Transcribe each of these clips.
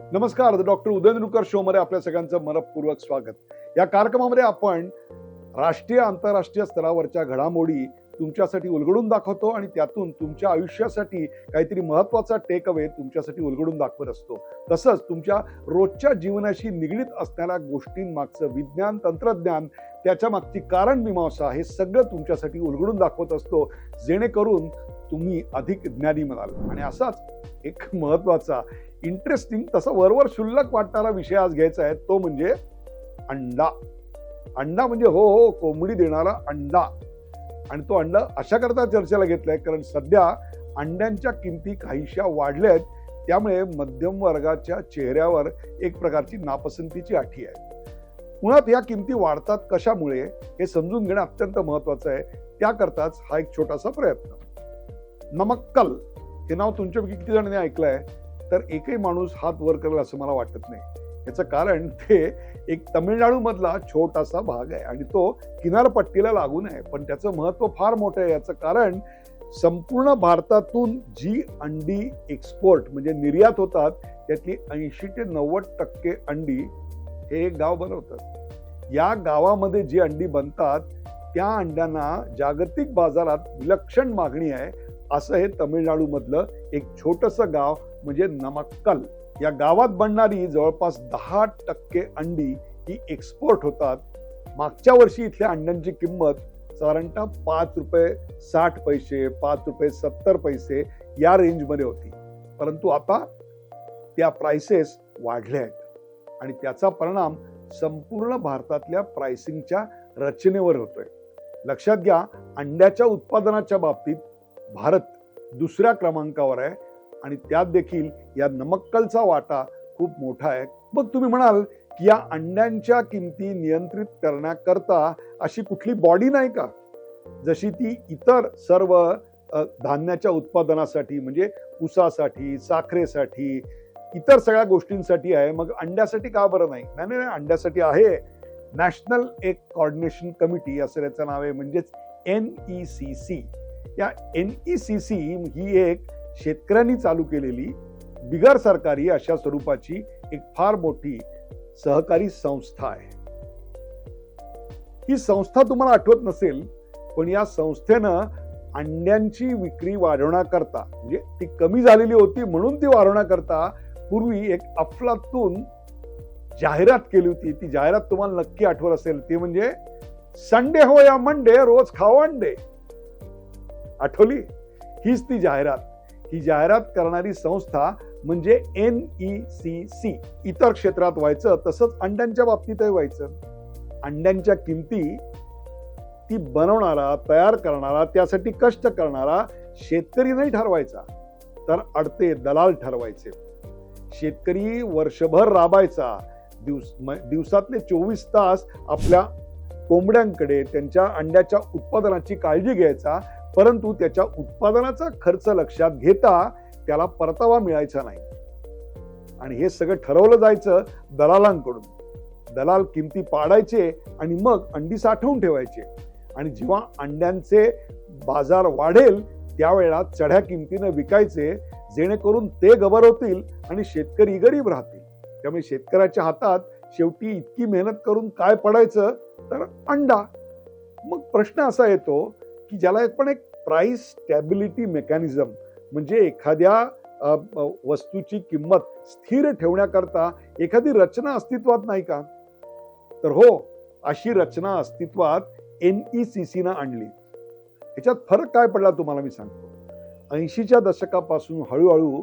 नमस्कार doctor उदयनरुकर show मध्ये आपल्या सगळ्यांचं मनपूर्वक स्वागत. या कार्यक्रमामध्ये आपण राष्ट्रीय आंतरराष्ट्रीय स्तरावरच्या घडामोडी तुमच्यासाठी उलगडून दाखवतो आणि त्यातून तुमच्या आयुष्यासाठी काहीतरी महत्त्वाचा टेक अवे तुमच्यासाठी उलगडून दाखवत असतो. तसंच तुमच्या रोजच्या जीवनाशी निगडीत असणाऱ्या गोष्टींमागचं विज्ञान तंत्रज्ञान त्याच्या मागची कारण मीमांसा हे सगळं तुमच्यासाठी उलगडून दाखवत असतो. जेणेकरून तुम्ही अधिक ज्ञानी म्हणाल. आणि असाच एक महत्त्वाचा इंटरेस्टिंग तसा वरवर शुल्लक वाटणारा विषय आज घ्यायचा आहे तो म्हणजे अंडा. अंडा म्हणजे हो हो कोंबडी देणारा अंडा. आणि तो अंडा अशा करता चर्चेला घेतलाय कारण सध्या अंड्यांच्या किमती काहीशा वाढल्या आहेत त्यामुळे मध्यम वर्गाच्या चेहऱ्यावर एक प्रकारची नापसंतीची आठी आहे. मुळात या किमती वाढतात कशामुळे हे समजून घेणं अत्यंत महत्वाचं आहे. त्याकरताच हा एक छोटासा प्रयत्न. नमक्कल हे नाव तुमच्यापैकी किती जणांनी ऐकलंय? तर एकही माणूस हात वर करेल असं मला वाटत नाही. याचं कारण ते एक तमिळनाडूमधला छोटासा भाग आहे आणि तो किनारपट्टीला लागून आहे पण त्याचं महत्त्व फार मोठं आहे. याचं कारण संपूर्ण भारतातून जी अंडी एक्सपोर्ट म्हणजे निर्यात होतात त्यातली ऐंशी ते नव्वद टक्के अंडी हे एक गाव बनवतात. या गावामध्ये जी अंडी बनतात त्या अंड्यांना जागतिक बाजारात विलक्षण मागणी आहे. असं हे तमिळनाडू मधलं एक छोटंसं गाव म्हणजे नमक्कल. या गावात बनणारी जवळपास दहा टक्के अंडी ही एक्सपोर्ट होतात. मागच्या वर्षी इथल्या अंड्यांची किंमत साधारणतः पाच रुपये साठ पैसे पाच रुपये सत्तर पैसे या रेंजमध्ये होती. परंतु आता त्या प्राइसेस वाढल्या आहेत. आणि त्याचा परिणाम संपूर्ण भारतातल्या प्राइसिंगच्या रचनेवर होतोय. लक्षात घ्या अंड्याच्या उत्पादनाच्या बाबतीत भारत दुसऱ्या क्रमांकावर आहे आणि त्यात देखील या नमक्कलचा वाटा खूप मोठा आहे. मग तुम्ही म्हणाल की या अंड्यांच्या किमती नियंत्रित करण्याकरता अशी कुठली बॉडी नाही का? जशी ती इतर सर्व धान्याच्या उत्पादनासाठी म्हणजे ऊसासाठी साखरेसाठी इतर सगळ्या गोष्टींसाठी आहे. मग अंड्यासाठी का बरं नाही? नाही नाही नाही, अंड्यासाठी आहे. नॅशनल एक कॉर्डिनेशन कमिटी असं त्याचं नाव आहे म्हणजेच एन ई सी सी या एन ई सी सी ही एक शेतकऱ्यांनी चालू केलेली बिगर सरकारी अशा स्वरूपाची एक फार मोठी सहकारी संस्था आहे. ही संस्था तुम्हाला आठवत नसेल पण या संस्थेनं अंड्यांची विक्री वाढवण्याकरता म्हणजे ती कमी झालेली होती म्हणून ती वाढवण्याकरता पूर्वी एक अफलातून जाहिरात केली होती. ती जाहिरात तुम्हाला नक्की आठवत असेल ती म्हणजे संडे हो या मंडे रोज खाओ अंडे. आठवली? हीच ती जाहिरात. ही जाहिरात करणारी संस्था म्हणजे एन ई सी सी इतर क्षेत्रात व्हायचं तसंच अंड्यांच्या बाबतीतही व्हायचं. अंड्यांच्या किमती ती बनवणारा तयार करणारा त्यासाठी कष्ट करणारा शेतकरी नाही ठरवायचा तर अडते दलाल ठरवायचे. शेतकरी वर्षभर राबायचा. दिवस दिवसातले चोवीस तास आपल्या कोंबड्यांकडे त्यांच्या अंड्याच्या उत्पादनाची काळजी घ्यायचा परंतु त्याच्या उत्पादनाचा खर्च लक्षात घेता त्याला परतावा मिळायचा नाही. आणि हे सगळं ठरवलं जायचं दलालांकडून. दलाल किमती पाडायचे आणि मग अंडी साठवून ठेवायचे. आणि जेव्हा अंड्यांचे बाजार वाढेल त्यावेळेला चढ्या किमतीनं विकायचे जेणेकरून ते गबर होतील आणि शेतकरी गरीब राहतील. त्यामुळे शेतकऱ्याच्या हातात शेवटी इतकी मेहनत करून काय पडायचं? तर अंडा. मग प्रश्न असा येतो की ज्याला एक पण एक प्राईस स्टॅबिलिटी मेकॅनिझम म्हणजे एखाद्या वस्तूची किंमत स्थिर ठेवण्याकरता एखादी रचना अस्तित्वात नाही का? तर हो अशी रचना अस्तित्वात एन ई सी सीनं आणली. ह्याच्यात फरक काय पडला तुम्हाला मी सांगतो. ऐंशीच्या दशकापासून हळूहळू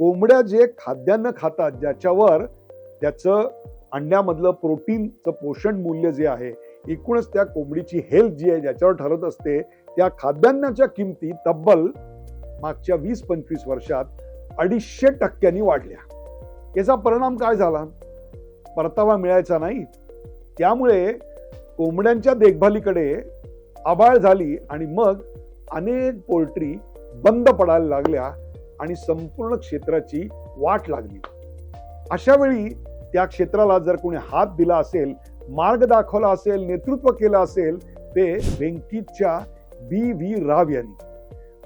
कोंबड्या जे खाद्यान्न खातात ज्याच्यावर त्याचं अंड्यामधलं प्रोटीनचं पोषण मूल्य जे आहे एकूणच त्या कोंबडीची हेल्थ जी आहे ज्याच्यावर ठरत असते त्या खाद्यान्नाच्या किमती तब्बल मागच्या वीस पंचवीस वर्षात अडीचशे टक्क्यांनी वाढल्या. याचा परिणाम काय झाला? परतावा मिळायचा नाही. त्यामुळे कोंबड्यांच्या देखभालीकडे आबाळ झाली आणि मग अनेक पोल्ट्री बंद पडायला लागल्या आणि संपूर्ण क्षेत्राची वाट लागली. अशा वेळी त्या क्षेत्राला जर कोणी हात दिला असेल मार्ग दाखवला असेल नेतृत्व केलं असेल ते व्यंकीच्या बी व्ही राव यांनी.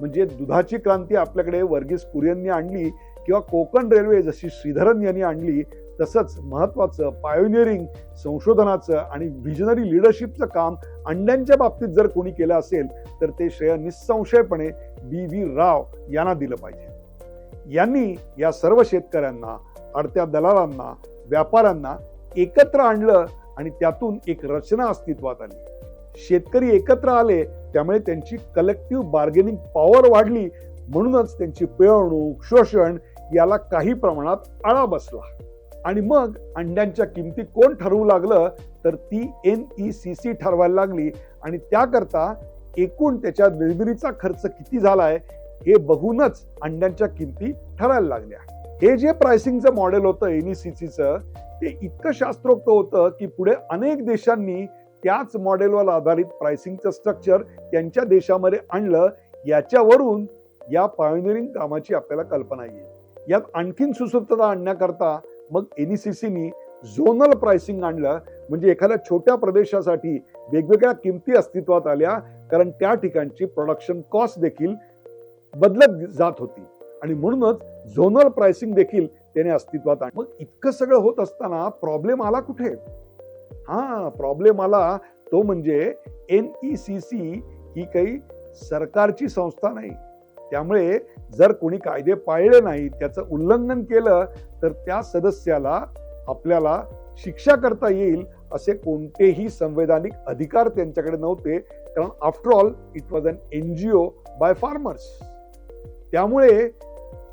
म्हणजे दुधाची क्रांती आपल्याकडे वर्गीस कुरियननी आणली किंवा कोकण रेल्वे जशी श्रीधरन यांनी आणली तसंच महत्वाचं पायोनियरिंग संशोधनाचं आणि व्हिजनरी लिडरशिपचं काम अंड्यांच्या बाबतीत जर कोणी केलं असेल तर ते श्रेय निसंशयपणे बी व्ही राव यांना दिलं पाहिजे. यांनी या सर्व शेतकऱ्यांना अडत्या दलालांना व्यापाऱ्यांना एकत्र आणलं आणि त्यातून एक रचना अस्तित्वात आली. शेतकरी एकत्र आले त्यामुळे त्यांची कलेक्टिव्ह बार्गेनिंग पॉवर वाढली. म्हणूनच त्यांची पिळवणूक शोषण याला काही प्रमाणात आळा बसला. आणि मग अंड्यांच्या किमती कोण ठरवू लागलं? तर ती एन ई सी सी ठरवायला लागली. आणि त्याकरता एकूण त्याच्या निर्मितीचा खर्च किती झालाय हे बघूनच अंड्यांच्या किमती ठरायला लागल्या. हे जे प्राइसिंगचं मॉडेल होतं एन ई सी सीचं ते इतकं शास्त्रोक्त होतं की पुढे अनेक देशांनी त्याच मॉडेलवर आधारित प्राइसिंगचं स्ट्रक्चर त्यांच्या देशामध्ये आणलं याच्यावरून या पायोनिअरिंग कामाची आपल्याला कल्पना येईल. यात आणखीन सुसूत्रता आणण्याकरता मग एन सी सीनी झोनल प्राइसिंग आणलं. म्हणजे एखाद्या छोट्या प्रदेशासाठी वेगवेगळ्या किमती अस्तित्वात आल्या कारण त्या ठिकाणची प्रोडक्शन कॉस्ट देखील बदलत जात होती. आणि म्हणूनच झोनल प्राइसिंग देखील त्याने अस्तित्वात आणलं. मग इतकं सगळं होत असताना प्रॉब्लेम आला कुठे? हा प्रॉब्लेम आला. तो म्हणजे एन ई सी सी ही काही सरकारची संस्था नाही. त्यामुळे जर कोणी कायदे पाळले नाही त्याचं उल्लंघन केलं तर त्या सदस्याला आपल्याला शिक्षा करता येईल असे कोणतेही संवैधानिक अधिकार त्यांच्याकडे नव्हते. कारण after all it was an N G O by farmers त्यामुळे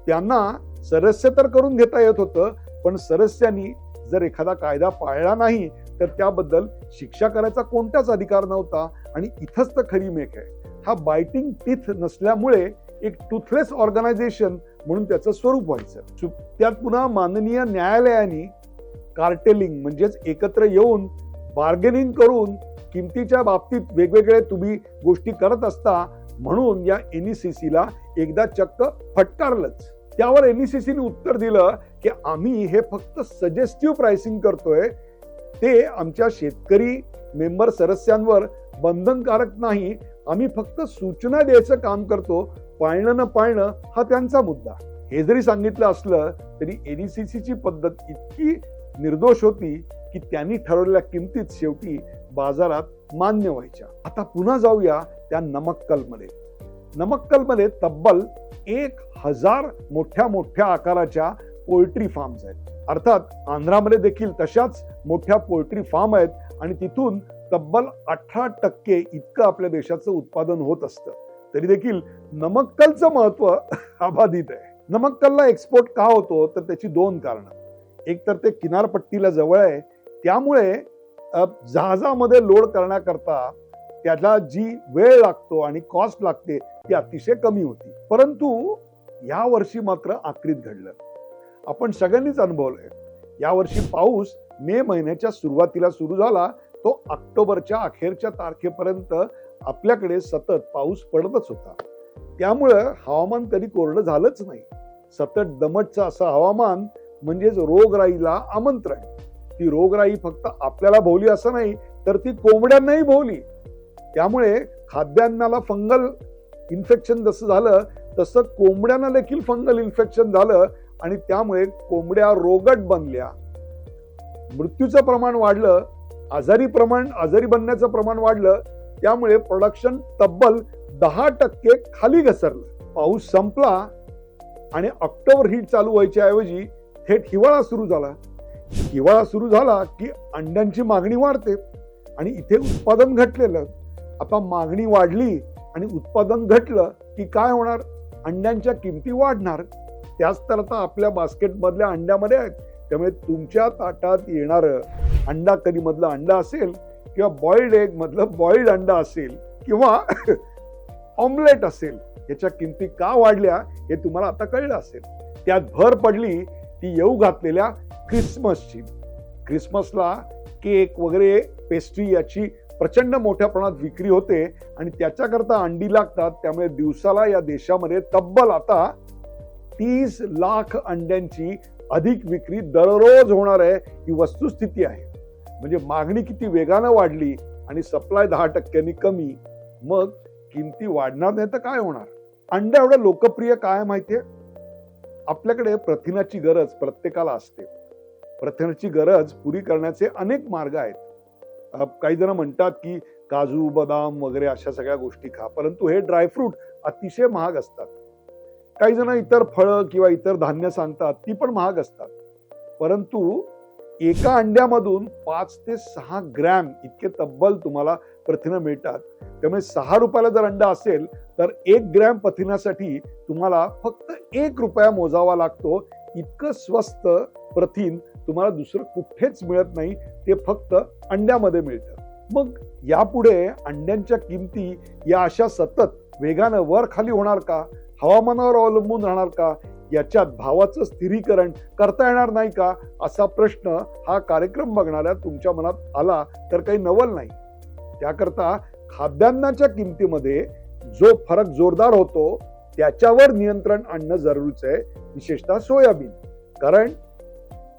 त्यांना सदस्य तर करून घेता येत होतं पण सदस्यांनी जर एखादा कायदा पाळला नाही तर त्याबद्दल शिक्षा करायचा कोणताच अधिकार नव्हता आणि इथंच तर खरी मेक आहे. हा बायटिंग टीथ नसल्यामुळे एक टूथलेस ऑर्गनायझेशन म्हणून त्याचं स्वरूप व्हायचं. त्यात पुन्हा माननीय न्यायालयाने कार्टेलिंग म्हणजेच एकत्र येऊन बार्गेनिंग करून किमतीच्या बाबतीत वेगवेगळे तुम्ही गोष्टी करत असता म्हणून या एनईसीसी ला एकदा चक्क फटकारलंच. त्यावर एनईसीसीने उत्तर दिलं की आम्ही हे फक्त सजेस्टिव्ह प्राइसिंग करतोय ते आमच्या शेतकरी मेंबर सदस्यांवर बंधनकारक नाही. आम्ही फक्त सूचना द्यायचं काम करतो. पाळणं न पाळणं हा त्यांचा मुद्दा. हे जरी सांगितलं असलं तरी एनईसीसीची पद्धत इतकी निर्दोष होती की त्यांनी ठरवलेल्या किमतीत शेवटी बाजारात मान्य व्हायच्या. आता पुन्हा जाऊया त्या नमक्कलमध्ये. नमक्कलमध्ये तब्बल एक हजार मोठ्या मोठ्या आकाराच्या पोल्ट्री फार्म्स आहेत. अर्थात आंध्रामध्ये देखील तशाच मोठ्या पोल्ट्री फार्म आहेत आणि तिथून तब्बल अठरा टक्के इतकं आपल्या देशाचं उत्पादन होत असतं. तरी देखील नमक्कलचं महत्त्व अबाधित आहे. नमक्कलला एक्सपोर्ट का होतो? तर त्याची दोन कारणं. एक तर ते किनारपट्टीला जवळ आहे. त्यामुळे जहाजामध्ये लोड करण्याकरता त्याला जी वेळ लागतो आणि कॉस्ट लागते ती अतिशय कमी होती. परंतु या वर्षी मात्र आक्रीत घडलं. आपण सगळ्यांनीच अनुभवलंय. या वर्षी पाऊस मे महिन्याच्या सुरुवातीला सुरू झाला तो ऑक्टोबरच्या अखेरच्या तारखेपर्यंत आपल्याकडे सतत पाऊस पडतच होता. त्यामुळं हवामान कधी कोरडं झालंच नाही. सतत दमटचं असं हवामान म्हणजेच रोगराईला आमंत्रण. ती रोगराई फक्त आपल्याला भोवली असं नाही तर ती कोंबड्यांनाही भोवली. त्यामुळे खाद्यान्नाला फंगल इन्फेक्शन जसं झालं तसं कोंबड्यांना देखील फंगल इन्फेक्शन झालं आणि त्यामुळे कोंबड्या रोगट बनल्या. मृत्यूचं प्रमाण वाढलं आजारी प्रमाण आजारी बनण्याचं प्रमाण वाढलं त्यामुळे प्रोडक्शन तब्बल दहा टक्के खाली घसरलं. पाऊस संपला आणि ऑक्टोबर हीट चालू व्हायच्या ऐवजी थेट हिवाळा सुरू झाला. हिवाळा सुरू झाला की अंड्यांची मागणी वाढते आणि इथे उत्पादन घटलेलं. आता मागणी वाढली आणि उत्पादन घटलं की काय होणार? अंड्यांच्या किमती वाढणार. त्याच तर आपल्या बास्केटमधल्या अंड्यामध्ये आहेत. त्यामुळे तुमच्या ताटात येणारं अंडा करीमधलं अंडा असेल किंवा बॉइल्ड एग मधलं बॉइल्ड अंडा असेल किंवा ऑमलेट असेल याच्या किमती का वाढल्या हे तुम्हाला आता कळलं असेल. त्यात भर पडली ती येऊ घातलेल्या क्रिसमसची. क्रिसमसला केक वगैरे पेस्ट्री याची प्रचंड मोठ्या प्रमाणात विक्री होते आणि त्याच्याकरता अंडी लागतात. त्यामुळे दिवसाला या देशामध्ये तब्बल आता तीस लाख अंड्यांची अधिक विक्री दररोज होणार आहे ही वस्तुस्थिती आहे. म्हणजे मागणी किती वेगानं वाढली आणि सप्लाय दहा टक्क्यांनी कमी मग किमती वाढणार नाही तर काय होणार? अंडा एवढं लोकप्रिय काय माहितीये आपल्याकडे प्रथिनाची गरज प्रत्येकाला असते. प्रथिनाची गरज पुरी करण्याचे अनेक मार्ग आहेत. काही जण म्हणतात की काजू बदाम वगैरे अशा सगळ्या गोष्टी खा परंतु हे ड्रायफ्रूट अतिशय महाग असतात. काही जण इतर फळं किंवा इतर धान्य सांगतात ती पण महाग असतात. परंतु एका अंड्यामधून पाच ते सहा ग्रॅम इतके तब्बल तुम्हाला प्रथिनं मिळतात. त्यामुळे सहा रुपयाला जर अंडा असेल तर एक ग्रॅम प्रथिनासाठी तुम्हाला फक्त एक रुपया मोजावा लागतो. इतकं स्वस्त प्रथिन तुम्हाला दुसरं कुठेच मिळत नाही ते फक्त अंड्यामध्ये मिळतं. मग यापुढे अंड्यांच्या किमती या अशा सतत वेगानं वर खाली होणार का? हवामानावर अवलंबून राहणार का? याच्यात भावाचं स्थिरीकरण करता येणार नाही का? असा प्रश्न हा कार्यक्रम बघणाऱ्या तुमच्या मनात आला तर काही नवल नाही. त्याकरता खाद्यान्नाच्या किमतीमध्ये जो फरक जोरदार होतो त्याच्यावर नियंत्रण आणणं जरुरीचं आहे विशेषतः सोयाबीन. कारण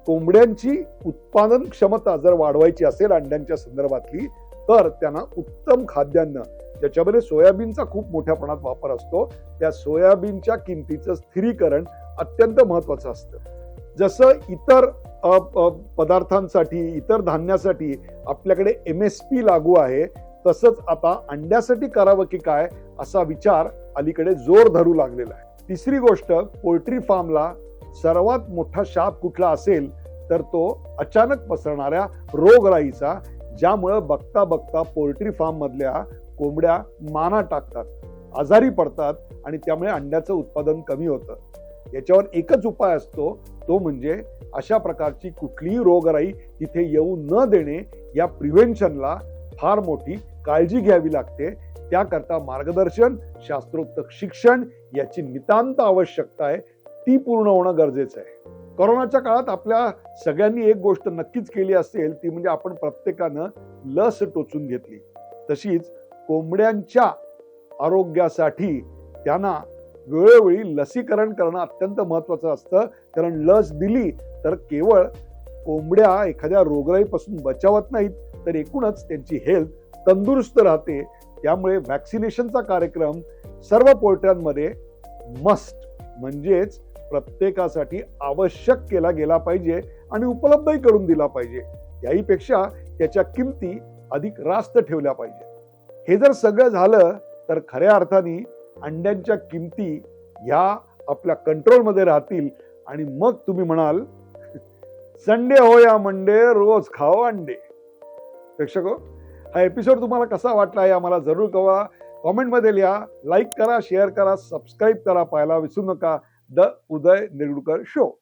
कोंबड्यांची उत्पादन क्षमता जर वाढवायची असेल अंड्यांच्या संदर्भातली तर त्यांना उत्तम खाद्यान्न ज्याच्यामध्ये सोयाबीनचा खूप मोठ्या प्रमाणात वापर असतो त्या सोयाबीनच्या किमतीचं स्थिरीकरण अत्यंत महत्वाचं असतं. जसं इतर पदार्थांसाठी इतर धान्यासाठी आपल्याकडे एम एस पी लागू आहे तसंच आता अंड्यासाठी करावं की काय असा विचार अलीकडे जोर धरू लागलेला आहे. तिसरी गोष्ट पोल्ट्री फार्मला सर्वात मोठा शाप कुठला असेल तर तो अचानक पसरणाऱ्या रोगराईचा ज्यामुळं बघता बघता पोल्ट्री फार्म मधल्या कोंबड्या माना टाकतात आजारी पडतात आणि त्यामुळे अंड्याचं उत्पादन कमी होतं. याच्यावर एकच उपाय असतो तो म्हणजे अशा प्रकारची कुठलीही रोगराई तिथे येऊ न देणे या प्रिव्हेन्शनला फार मोठी काळजी घ्यावी लागते. त्याकरता मार्गदर्शन शास्त्रोक्त शिक्षण याची नितांत आवश्यकता आहे. ती पूर्ण होणं गरजेचं आहे. कोरोनाच्या काळात आपल्या सगळ्यांनी एक गोष्ट नक्कीच केली असेल ती म्हणजे आपण प्रत्येकानं लस टोचून घेतली. तशीच कोंबड्यांच्या आरोग्यासाठी त्यांना वेळोवेळी लसीकरण करणं अत्यंत महत्त्वाचं असतं. कारण लस दिली तर केवळ कोंबड्या एखाद्या रोगराईपासून बचावत नाहीत तर एकूणच त्यांची हेल्थ तंदुरुस्त राहते. त्यामुळे व्हॅक्सिनेशनचा कार्यक्रम सर्व पोर्टांमध्ये मस्ट म्हणजेच प्रत्येकासाठी आवश्यक केला गेला पाहिजे आणि उपलब्धही करून दिला पाहिजे. याहीपेक्षा त्याच्या किमती अधिक रास्त ठेवल्या पाहिजे. हे जर सगळं झालं तर खऱ्या अर्थाने अंड्यांच्या किमती ह्या आपल्या कंट्रोलमध्ये राहतील. आणि मग तुम्ही म्हणाल संडे हो या मंडे रोज खाओ अंडे. प्रेक्षक हा एपिसोड तुम्हाला कसा वाटला हे आम्हाला जरूर कळवा कॉमेंटमध्ये लिहा लाईक करा शेअर करा सबस्क्राईब करा पाहायला विसरू नका. The Uday Nirgudkar show